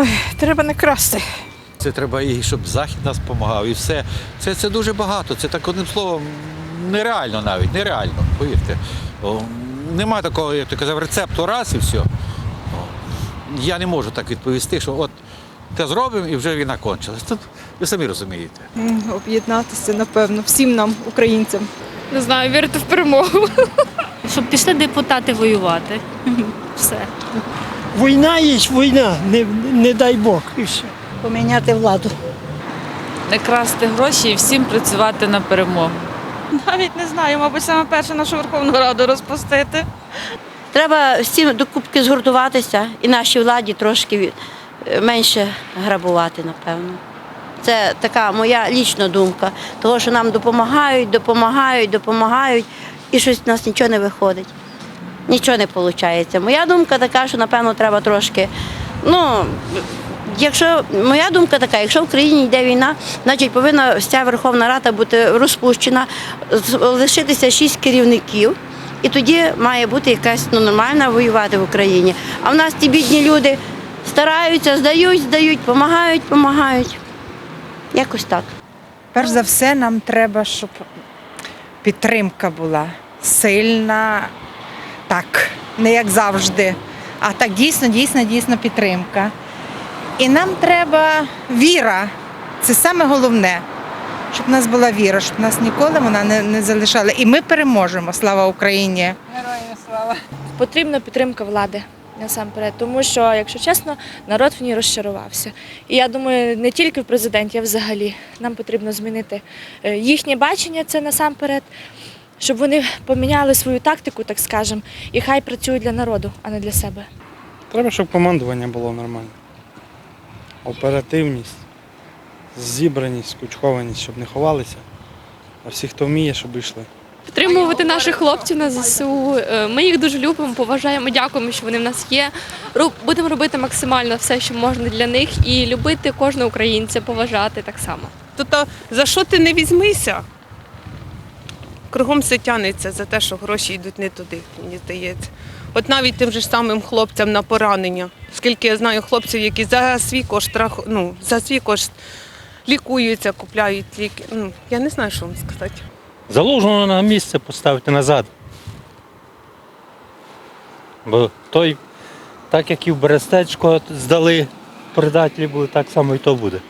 Ой, треба не красти. Це треба і щоб захід нас допомагав, і все. Це, це дуже багато. Це так одним словом нереально навіть, нереально, повірте. О, нема такого, як ти казав, рецепту раз і все. О, я не можу так відповісти, що от те зробимо і вже війна кончилась. Тут ви самі розумієте. Об'єднатися, напевно, всім нам, українцям. Не знаю, вірити в перемогу. Щоб пішли депутати воювати. Все. Війна є війна, не, не дай Бог. І все. поміняти владу. не красти гроші і всім працювати на перемогу. Навіть не знаю, мабуть, саме перше нашу Верховну Раду розпустити. Треба всім докупки згуртуватися і нашій владі трошки е, менше грабувати, напевно. Це така моя лічна думка, того, що нам допомагають, допомагають, допомагають, і щось в нас нічого не виходить. Нічого не виходить. Моя думка така, що напевно треба трошки. Ну, якщо моя думка така, якщо в країні йде війна, значить повинна вся Верховна Рада бути розпущена, лишитися шість керівників. І тоді має бути якась ну, нормальна воювати в Україні. А в нас ті бідні люди стараються, здають, здають, допомагають, допомагають. Якось так. Перш за все, нам треба, щоб підтримка була сильна, так, не як завжди, а так дійсно, дійсно, дійсно підтримка. І нам треба віра. Це саме головне, щоб в нас була віра, щоб нас ніколи вона не, не залишала. І ми переможемо. Слава Україні! Героям слава! Потрібна підтримка влади насамперед, тому що, якщо чесно, народ в ній розчарувався. І я думаю, не тільки в президенті, а взагалі нам потрібно змінити е, їхнє бачення, це насамперед, щоб вони поміняли свою тактику, так скажемо, і хай працюють для народу, а не для себе. Треба, щоб командування було нормальне. Оперативність, зібраність, скучкованість, щоб не ховалися. А всі, хто вміє, щоб йшли. Підтримувати наших хлопців на ЗСУ. Е, Ми їх дуже любимо, поважаємо, дякуємо, що вони в нас є. Будемо робити максимально все, що можна для них, і любити кожного українця, поважати так само. Тобто, за що ти не візьмися? Кругом все тянеться за те, що гроші йдуть не туди, мені здається. От навіть тим же самим хлопцям на поранення. Скільки я знаю хлопців, які за свій кошт ну, за свій кошт лікуються, купляють ліки. Ну, я не знаю, що вам сказати. Залужного на місце поставити назад. Бо той, так як і в Берестечко здали предателі були, так само і то буде.